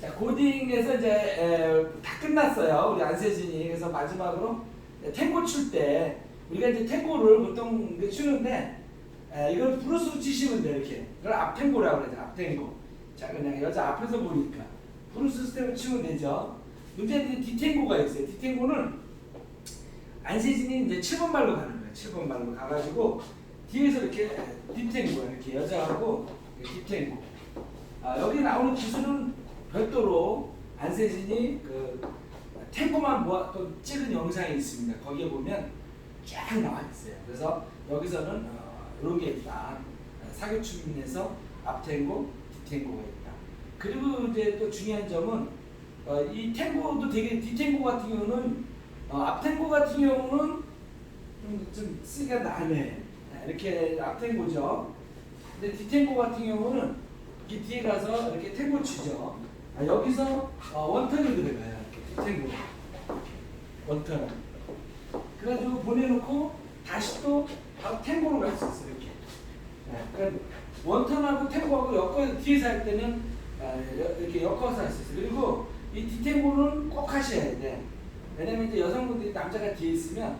자, 고딩에서 이제 에, 다 끝났어요. 우리 안세진이. 그래서 마지막으로 탱고 출 때 우리가 이제 탱고를 보통 추는데 에, 이걸 브루스로 치시면 돼요. 이렇게. 이걸 앞탱고라고 그러죠. 앞탱고. 자, 그냥 여자 앞에서 보니까 브루스 스텝을 치면 되죠. 문제는 디탱고가 있어요. 디탱고는 안세진이 이제 7번 발로 가는 거예요. 7번 발로 가가지고 뒤에서 이렇게 디탱고 이렇게 여자하고 디탱고. 아, 여기 나오는 기술은 별도로 안세진이 그 탱고만 모았던 찍은 영상이 있습니다. 거기에 보면 쫙 나와 있어요. 그래서 여기서는 어, 이런 게 있다. 사교 춤에서 앞탱고, 뒤탱고가 있다. 그리고 이제 또 중요한 점은 어, 이 탱고도 되게 뒤탱고 같은 경우는 어, 앞탱고 같은 경우는 좀, 좀 쓰기가 나네. 이렇게 앞탱고죠. 근데 뒤탱고 같은 경우는 이 뒤에 가서 이렇게 탱고 치죠. 아, 여기서 어, 원턴을 들어가요. 탱고. 원턴. 그래가지고 보내놓고 다시 또 바로 탱고로 갈 수 있어요. 이렇게. 네, 그러니까 원턴하고 탱고하고 엮어 뒤에서 할 때는 아, 여- 이렇게 엮어서 할 수 있어요. 그리고 이 뒤탱고는 꼭 하셔야 돼. 왜냐면 이제 여성분들이 남자가 뒤에 있으면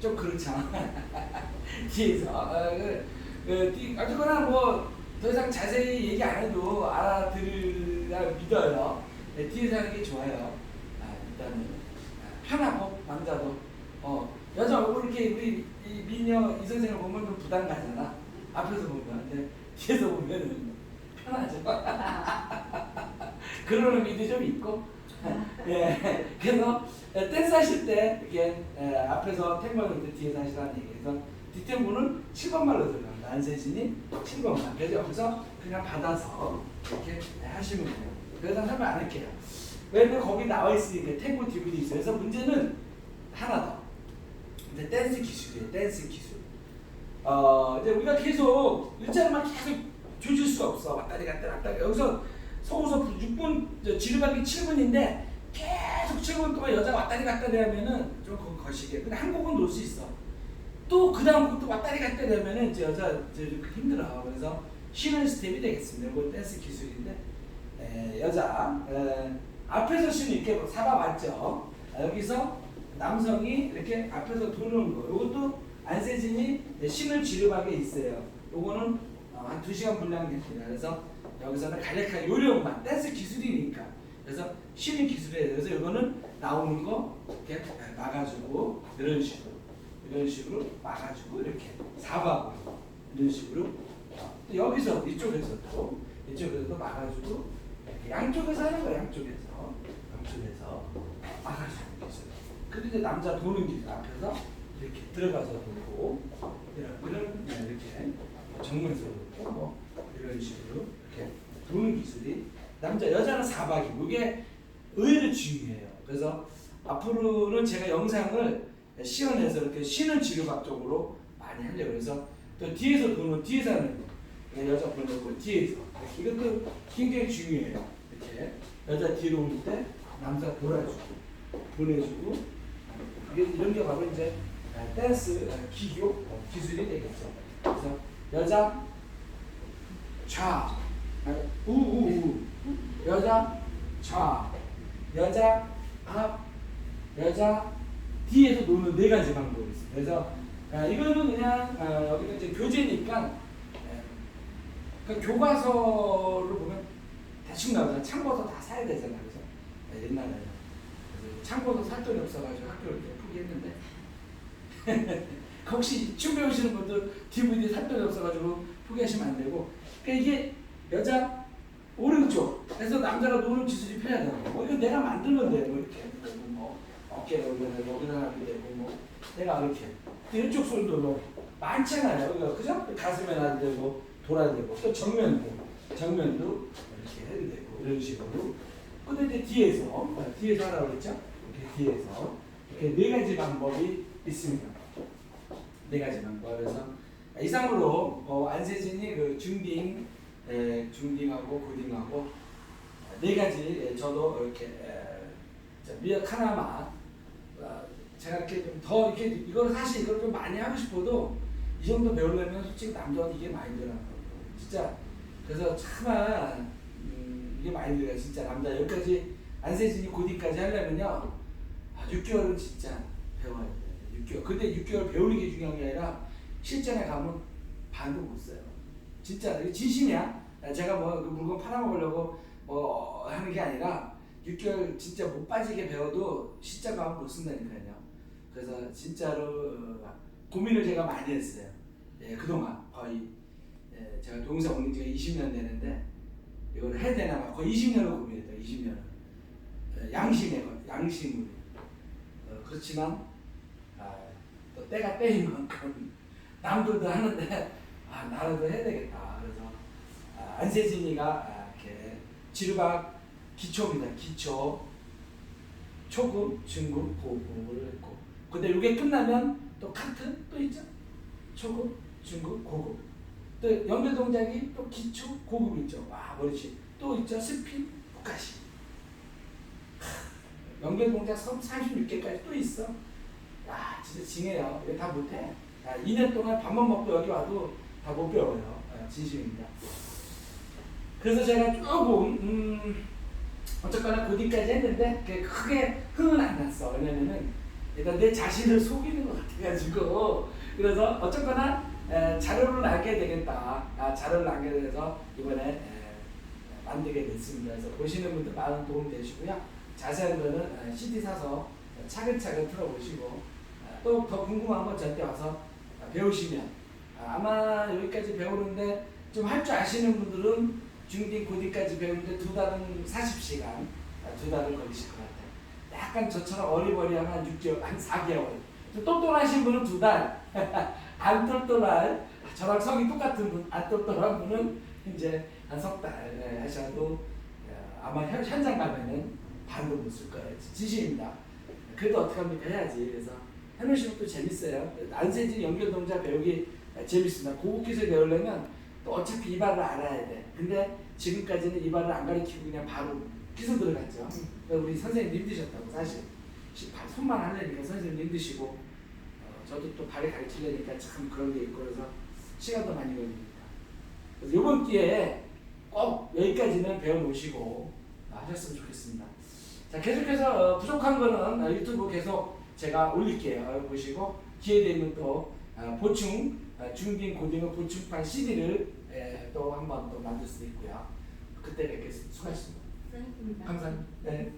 좀 그렇잖아. 뒤에서. 어, 그, 그, 뒤- 어쨌거나 뭐 더 이상 자세히 얘기 안 해도 알아들으 라 믿어요. 네, 뒤에서 하는 게 좋아요. 아, 일단은 아, 편하고 남자도 어 여자 얼굴 이렇게 우리 이 미녀 이 선생을 보면 좀 부담 가잖아. 앞에서 보면 근데 뒤에서 보면은 편하죠. 그런 의미도 좀 있고. 예, 그래서 댄스 하실 때 이렇게 에, 앞에서 탱고를 때 뒤에서 하시라는 얘기해서 뒷탱고는 7번 말로 들어갑 안세진이 7번만. 그래서 여기서 그냥 받아서 이렇게 하시면 돼요. 그래서 설명 안 할게요. 왜냐면 거기 나와 있으니까 탱고 DVD 있어요. 그래서 문제는 하나 더. 이제 댄스 기술이에요. 댄스 기술. 어, 이제 우리가 계속 일자리만 계속 조질 수가 없어. 왔다리 갔다 왔다리. 여기서 서울서 6분, 저 지르박이 7분인데 계속 7분 동안 여자 왔다리 갔다리 하면은 좀 거- 거시게. 근데 한국은 놀 수 있어. 또 그 다음부터 왔다리 갔다리 하면은 이제 여자 이제 좀 힘들어. 그래서 쉬는 스텝이 되겠습니다. 이거 댄스 기술인데 에, 여자 에, 앞에서 쉬는 이렇게 사바 맞죠? 아, 여기서 남성이 이렇게 앞에서 도는 거. 이것도 안세진이 신을 지르박에 있어요. 요거는 어, 한 2시간 분량 됩니다. 그래서 여기서는 간략하게 요령만 댄스 기술이니까 그래서 쉬는 기술이에요. 그래서 이거는 나오는 거 이렇게 막아주고 이런 식으로 이런 식으로 막아주고 이렇게 사바고 이런 식으로 어, 또 여기서 이쪽에서도 이쪽에서도 막아주고 양쪽에서 하는 거예요. 양쪽에서 양쪽에서 막아주는 기술. 근데 이제 남자 도는 기술 앞에서 이렇게 들어가서 돌고 이런 이렇게 정면에서 돌고 뭐 이런 식으로 이렇게 도는 기술이 남자 여자는 사박이고 이게 의외로 중요해요. 그래서 앞으로는 제가 영상을 시연해서 이렇게 쉬는 지류박 쪽으로 많이 하려고 그래서 또 뒤에서 도는 뒤에서 하는 거. 네, 여자 보내고 뒤에서. 이것도 굉장히 중요해요. 이렇게 여자 뒤로 올 때 남자 돌아주고 보내주고 이런 게 바로 이제 댄스 기교 어, 기술이 되겠죠. 그래서 여자 좌 우우우. 여자 좌. 여자 앞. 여자 뒤에서 노는 네 가지 방법이 있어요. 그래서 아, 이거는 그냥 아, 여기는 이제 교재니까 예, 그 교과서를 보면 대충 나오잖아. 참고서 다 사야 되잖아. 그래서 예, 옛날에는 그래서 참고서 살 돈이 없어가지고 학교를 포기했는데. 혹시 춤 배우시는 분들 DVD 살 돈이 없어가지고 포기하시면 안 되고. 그러니까 이게 여자 오른쪽. 그래서 남자가 노는 기술이 필요하다고. 뭐 이거 내가 만들면 돼뭐 이렇게 뭐 어깨를 올려내고 일어나게 되고 뭐 내가 이렇게 왼쪽 손도 뭐 많잖아요 이거 그죠? 가슴에 놔도 되고 돌아야 되고 또 정면도 정면도 이렇게 해도 되고 이런 식으로 근데 이제 뒤에서 어, 뒤에서 하라고 그랬죠? 이렇게 뒤에서 이렇게 네 가지 방법이 있습니다 네 가지 방법 그래서 이상으로 어, 안세진이 그 중딩 에, 중딩하고 고딩하고 네 가지 에, 저도 이렇게 에, 자, 미역 하나만 어, 제가 이렇게 좀 더 이렇게 이거는 사실 이걸 좀 많이 하고 싶어도 이 정도 배우려면 솔직히 남자는 이게 많이 들어요 진짜 그래서 차마 음, 이게 많이 들어요 진짜 남자. 여기까지 안세진이 고디까지 하려면요. 아, 6개월은 진짜 배워야 돼요. 6개월. 근데 6개월 배우는 게 중요한 게 아니라 실전에 가면 반도 못 써요. 진짜 진심이야. 제가 뭐 그 물건 팔아먹으려고 뭐 하는 게 아니라 6개월 진짜 못 빠지게 배워도 가면 못 쓴다니까요 그래서 진짜로 어, 고민을 제가 많이 했어요. 예, 그동안 거의. 예, 제가 동영상 올린 지가 20년 되는데 이걸 해야 되나 막 거의 20년을 고민했다 20년을. 예, 양심에 걸- 양심으로. 어, 그렇지만 아, 또 때가 때인 만큼 남들도 하는데 아 나라도 해야 되겠다. 그래서 아, 안세진이가 아, 이렇게 지르박 기초입니다. 기초. 초급 중급 고급을 했고 근데 이게 끝나면 또 카트 또 있죠? 초급 중급 고급. 또 연결 동작이 또 기초 고급 있죠? 와 그렇지. 또 있죠? 스핀 포카시. 연결 동작 36개까지 또 있어? 야 진짜 징해요. 이거 다 못해? 야, 2년 동안 밥만 먹고 여기 와도 다 못 배워요. 아, 진심입니다. 그래서 제가 조금 음, 어쨌거나 고디까지 했는데 그게 크게 흥은 안 났어. 왜냐면은 일단 내 자신을 속이는 것 같아가지고. 그래서 어쨌거나 에, 자료를 남겨야 되겠다. 아, 자료를 남겨야 돼서 이번에 에, 만들게 됐습니다. 그래서 보시는 분들 많은 도움 되시고요. 자세한 거는 에, CD 사서 차근차근 틀어보시고 또 더 궁금한 건 저한테 와서 배우시면 아, 아마 여기까지 배우는데 좀 할 줄 아시는 분들은 중딩 고딩까지 배우는데 두 달은 40시간 아, 두 달은 걸리실 것 같아요. 약간 저처럼 어리버리하면 한 6개월, 한 4개월. 좀 똑똑하신 분은 두 달, 안 똘똘할 저랑 성이 똑같은 분, 안 똘똘한 분은 이제 한 석달 예, 하셔도 어, 아마 현, 현장 가면은 반도 못 쓸 거예요. 진심입니다. 그래도 어떻게 합니까 해야지. 그래서 해놓으시면 또 재밌어요. 안세진 연결 동작 배우기 재밌습니다. 고급 기술 배우려면 또 어차피 이 발을 알아야 돼. 근데 지금까지는 이 발을 안 가르치고 그냥 바로 기술 들어갔죠. 그러니까 우리 선생님 힘드셨다고 사실. 손만 하려니까 선생님 힘드시고 어, 저도 또 발을 가르치려니까 참 그런 게 있고 그래서 시간도 많이 걸립니다. 그래서 이번 기회에 꼭 여기까지는 배워놓으시고 아, 하셨으면 좋겠습니다. 자 계속해서 어, 부족한 거는 어, 유튜브 계속 제가 올릴게요. 어, 보시고 기회 되면 또 어, 보충 어, 중딩 고딩의 보충판 CD를 또 한번 또 만들 수도 있고요. 그때 뵙겠습니다. 수고하셨습니다. 네, 감사합니다. 네.